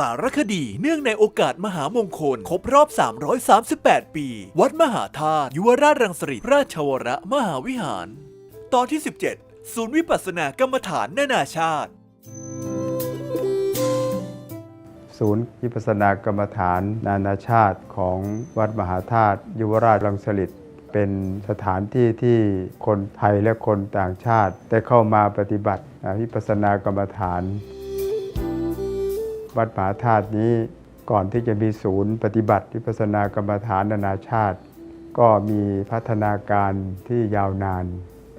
สารคดีเนื่องในโอกาสมหามงคล ครบรอบ 338 ปี วัดมหาธาตุยุวราชรังสฤษราชวรมหาวิหาร ตอนที่ 17 ศูนย์วิปัสสนากรรมฐานนานาชาติ ศูนย์วิปัสสนากรรมฐานนานาชาติของวัดมหาธาตุยุวราชรังสฤษเป็นสถานที่ที่คนไทยและคนต่างชาติได้เข้ามาปฏิบัติวิปัสสนากรรมฐาน วัดมหาธาตุนี้ ก่อนที่จะมีศูนย์ปฏิบัติวิปัสสนากรรมฐานนานาชาติ ก็มีพัฒนาการที่ยาวนาน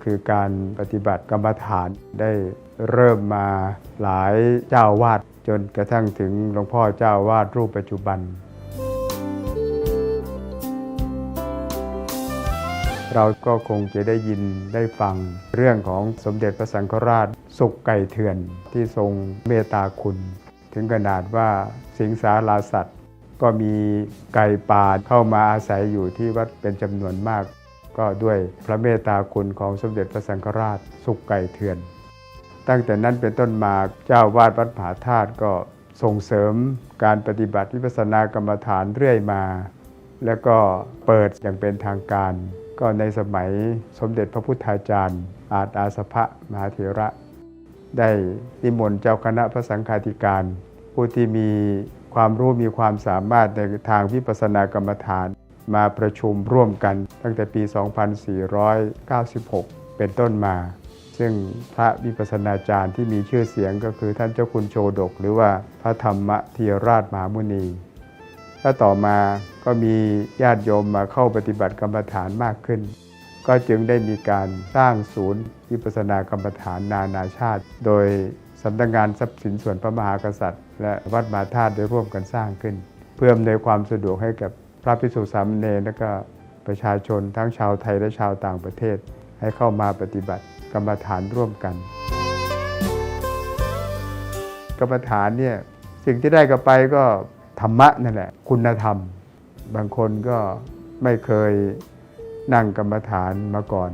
คือการปฏิบัติกรรมฐานได้เริ่มมาหลายเจ้าวาดจนกระทั่งถึงหลวงพ่อเจ้าวาดรูปปัจจุบัน เราก็คงจะได้ยินได้ฟังเรื่องของสมเด็จพระสังฆราชสุขไก่เถื่อนที่ทรงเมตตาคุณ ถึงขนาดว่าสิงสาราสัตว์ ก็มีไก่ป่าเข้ามาอาศัยอยู่ที่วัดเป็นจำนวนมาก ก็ด้วยพระเมตตาคุณของสมเด็จพระสังฆราชสุขไก่เถื่อน ตั้งแต่นั้นเป็นต้นมาเจ้าวาดวัดผาธาตุก็ส่งเสริมการปฏิบัติวิปัสสนากรรมฐานเรื่อยมา แล้วก็เปิดอย่างเป็นทางการ ก็ในสมัยสมเด็จพระพุทธาจารย์ อาจอาสภะมหาเถระ ได้นิมนต์เจ้าคณะพระสังฆาธิการ ผู้ที่มีความรู้มีความสามารถในทางวิปัสสนากรรมฐาน มาประชุมร่วมกันตั้งแต่ปี 2496 เป็นต้นมา ซึ่งพระวิปัสสนาจารย์ที่มีชื่อเสียงก็คือท่านเจ้าคุณโชดก หรือว่าพระธรรมเทียราชมหามุนี และต่อมาก็มีญาติโยมมาเข้าปฏิบัติกรรมฐานมากขึ้น ก็จึงได้มีการสร้างศูนย์วิปัสสนากรรมฐานนานาชาติ โดยสำนักงานทรัพย์สินส่วนพระมหากษัตริย์ และวัดมหาธาตุได้ร่วมกันสร้างขึ้น เพื่ออำนวยความสะดวกให้กับพระภิกษุสามเณรและก็ประชาชนทั้งชาวไทยและชาวต่างประเทศ ให้เข้ามาปฏิบัติกรรมฐานร่วมกัน กรรมฐานเนี่ยสิ่งที่ได้กลับไปก็ธรรมะนั่นแหละ คุณธรรม บางคนก็ไม่เคย นั่งกรรมฐานมาก่อน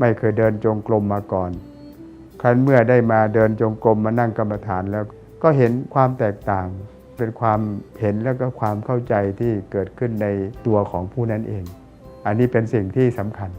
ไม่เคยเดินจงกรมมาก่อน ครั้นเมื่อได้มาเดินจงกรมมานั่งกรรมฐานแล้วก็เห็นความแตกต่าง เป็นความเห็นแล้วก็ความเข้าใจที่เกิดขึ้นในตัวของผู้นั้นเอง อันนี้เป็นสิ่งที่สำคัญ